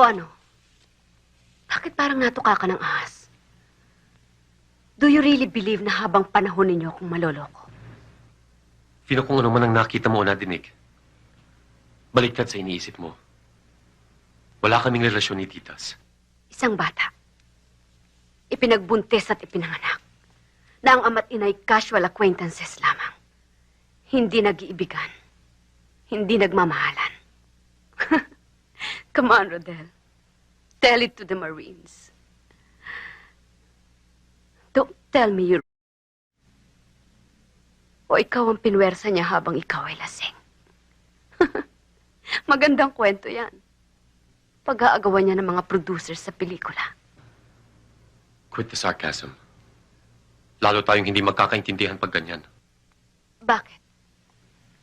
O ano? Bakit parang natuka ka ng ahas? Do you really believe na habang panahon ninyo akong maloloko? Fino kung ano man ang nakita mo o nadinig. Baliktad sa iniisip mo. Wala kaming relasyon ni Titas. Isang bata. Ipinagbuntis at ipinanganak. Na ang ama't inay casual acquaintances lamang. Hindi nag-iibigan. Hindi nagmamahalan. Come on, Rodel. Tell it to the Marines. Don't tell me you... O ikaw ang pinwersa niya habang ikaw ay lasing. Magandang kwento yan. Pag-aagawan niya ng mga producers sa pelikula. Quit the sarcasm. Lalo tayong hindi magkakaintindihan pag ganyan. Bakit?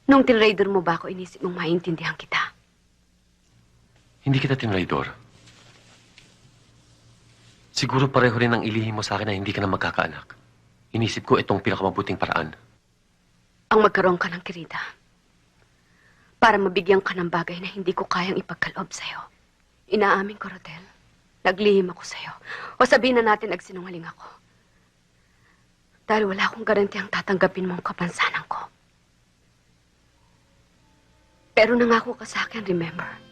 Nung tinraider mo ba ako, inisip mong maintindihan kita? Hindi kita tinraidor. Siguro pareho rin ang ilihim mo sa akin na hindi ka na magkakaanak. Inisip ko itong pinakamabuting paraan. Ang magkaroon ka ng kirida. Para mabigyan ka ng bagay na hindi ko kayang ipagkaloob sa'yo. Inaamin ko, Rodel. Naglihim ako sa'yo. O sabihin na natin nagsinungaling ako. Dahil wala akong garantiyang tatanggapin mo ang kapansanan ko. Pero nangako ka sa akin, remember?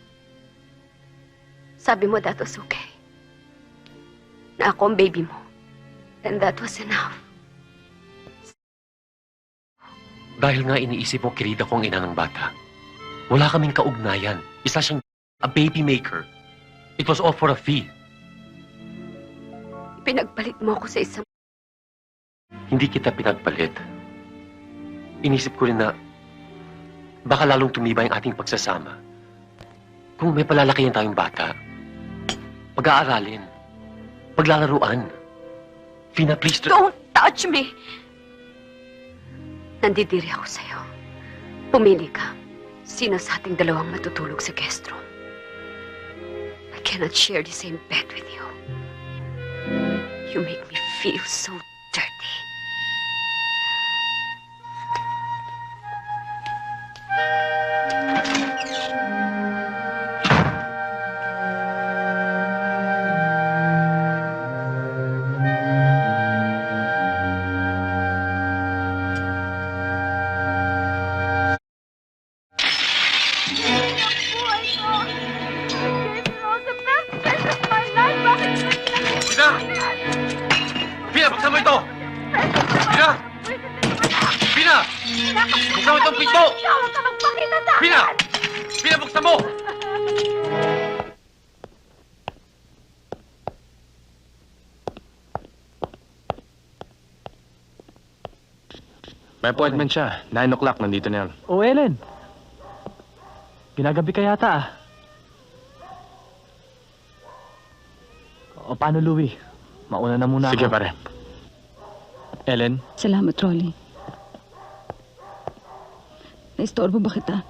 Sabi mo that was okay. Na ako ang baby mo. And that was enough. Dahil nga iniisip mo kirida ko ang ina ng bata. Wala kaming kaugnayan. Isa siyang a baby maker. It was all for a fee. Pinagpalit mo ako sa isang Hindi kita pinagpalit. Inisip ko rin na baka lalong tumibay ang ating pagsasama. Kung may palalakihan tayong bata, pag-aaralin, paglalaruan. Fina, please do... Don't touch me! Nandidiri ako sa'yo. Pumili ka. Sino sa ating dalawang matutulog sa guest room? I cannot share the same bed with you. You make me feel so Pina, buksan mo ito! Pina! Pina! Buksan mo itong pinto! Pina! Pina, buksan mo! May appointment siya. 9 o'clock, nandito na yan. O, Ellen. Ginagabi ka yata ah. O, paano, Louie? Mauna na muna Sige, ako. pare. Ellen? Salamat, Rolly. Naistorbo ba kita?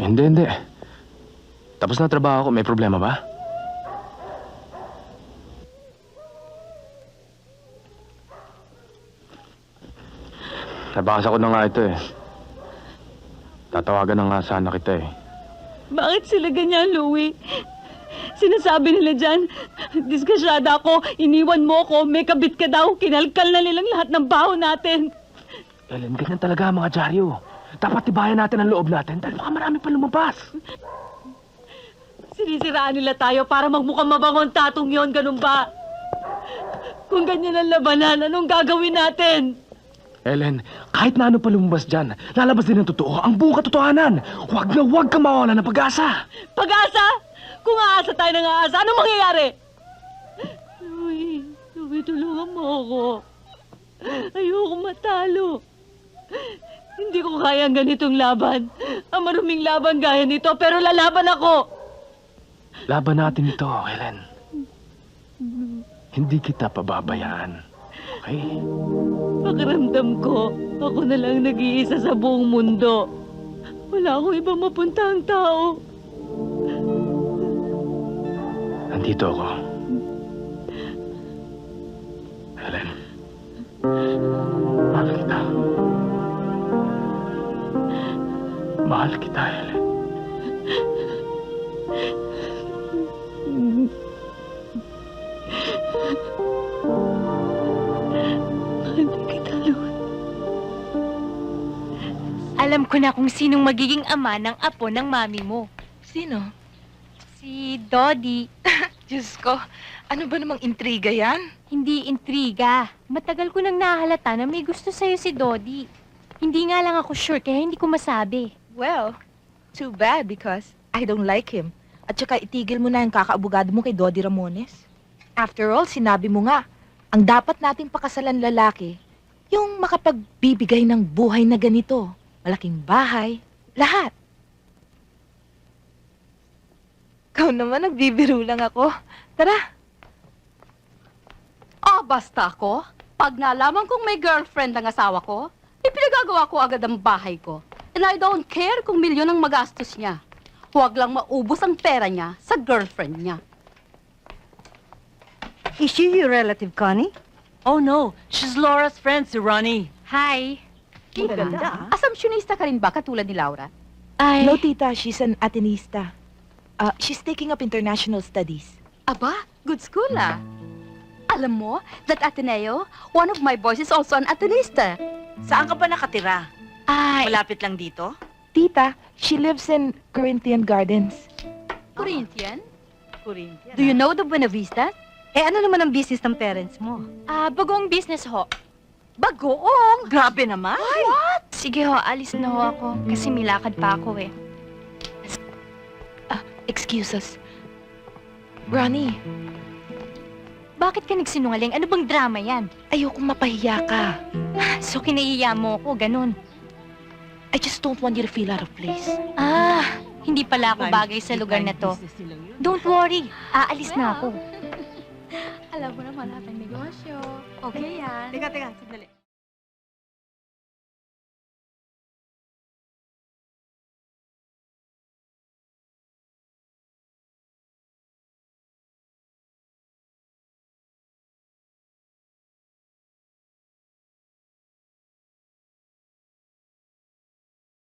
Hindi, hindi. Tapos na trabaho ko. May problema ba? Nabasa ko na nga ito eh. Tatawagan na nga sana kita eh. Bakit sila ganyan, Louie? Sinasabi nila dyan, diskasyada ako, iniwan mo ako, may kabit ka daw, kinalkal na nilang lahat ng baho natin. Ellen, ganyan talaga ang mga dyaryo. Dapat tibayan natin ang loob natin dahil baka marami pa lumabas. Sinisiraan nila tayo para magmukhang mabangon tatong yon, ganun ba? Kung ganyan ang labanan, anong gagawin natin? Ellen, kahit na ano pa lumabas dyan, lalabas din ang totoo, ang buong katotohanan. Huwag na huwag kang mawala ng pag-asa. Pag-asa? Kung aasa tayo ng aasa, anong mangyayari? Louie, Louie, tulungan mo ako. Ayoko matalo. Hindi ko kaya ang ganitong laban. Ang maruming laban gaya nito, pero lalaban ako. Laban natin ito, Ellen. Hindi kita pababayaan. Okay? Pakiramdam ko, ako na lang nag-iisa sa buong mundo. Wala akong ibang mapuntahang tao. Nandito ako. Helen. Mahal kita. Mahal kita, Helen. Alam ko na kung sinong magiging ama ng apo ng mami mo. Sino? Si Dodi. Diyos ko, ano ba namang intriga yan? Hindi intriga. Matagal ko nang nahalata na may gusto sa'yo si Dodi. Hindi nga lang ako sure kaya hindi ko masabi. Well, too bad because I don't like him. At saka itigil mo na yung kakaabugado mo kay Dodi Ramones. After all, sinabi mo nga, ang dapat nating pakasalan lalaki, yung makapagbibigay ng buhay na ganito. Malaking bahay, lahat. Ikaw naman, nagbibiro lang ako. Tara, Ah, basta ko. Pag nalaman kong may girlfriend ang asawa ko, ipinagagawa ko agad ang bahay ko. And I don't care kung milyon ang magastos niya. Huwag lang maubos ang pera niya sa girlfriend niya. Is she your relative, Connie? Oh no, she's Laura's friend, si Ronnie. Hi. Ganda. Assumptionista ka rin ba katulad ni Laura? Ay, no tita, she's an Atenista. Uh, she's taking up international studies. Aba, good school ah. Alam mo, that Ateneo, one of my boys is also an Atenista. Saan ka ba nakatira? ay, Malapit lang dito? Tita, she lives in Corinthian Gardens. Corinthian? Corinthia. Do you know the Buena Vista? Eh, ano naman ang business ng parents mo? ah, bagong business ho. Bagoong! Grabe naman. Sige ho, alis na ho ako kasi may lakad pa ako eh. Excuse us. Ronnie, Bakit ka nagsinungaling? Ano bang drama yan? ayokong mapahiya ka. So kinaiya mo ako, ganun. I just don't want you to feel out of place. Ah, hindi pala ako bagay sa lugar na to. Don't worry, aalis na ako. Alam mo naman natin negosyo. Okay yan. Teka, teka, sandali.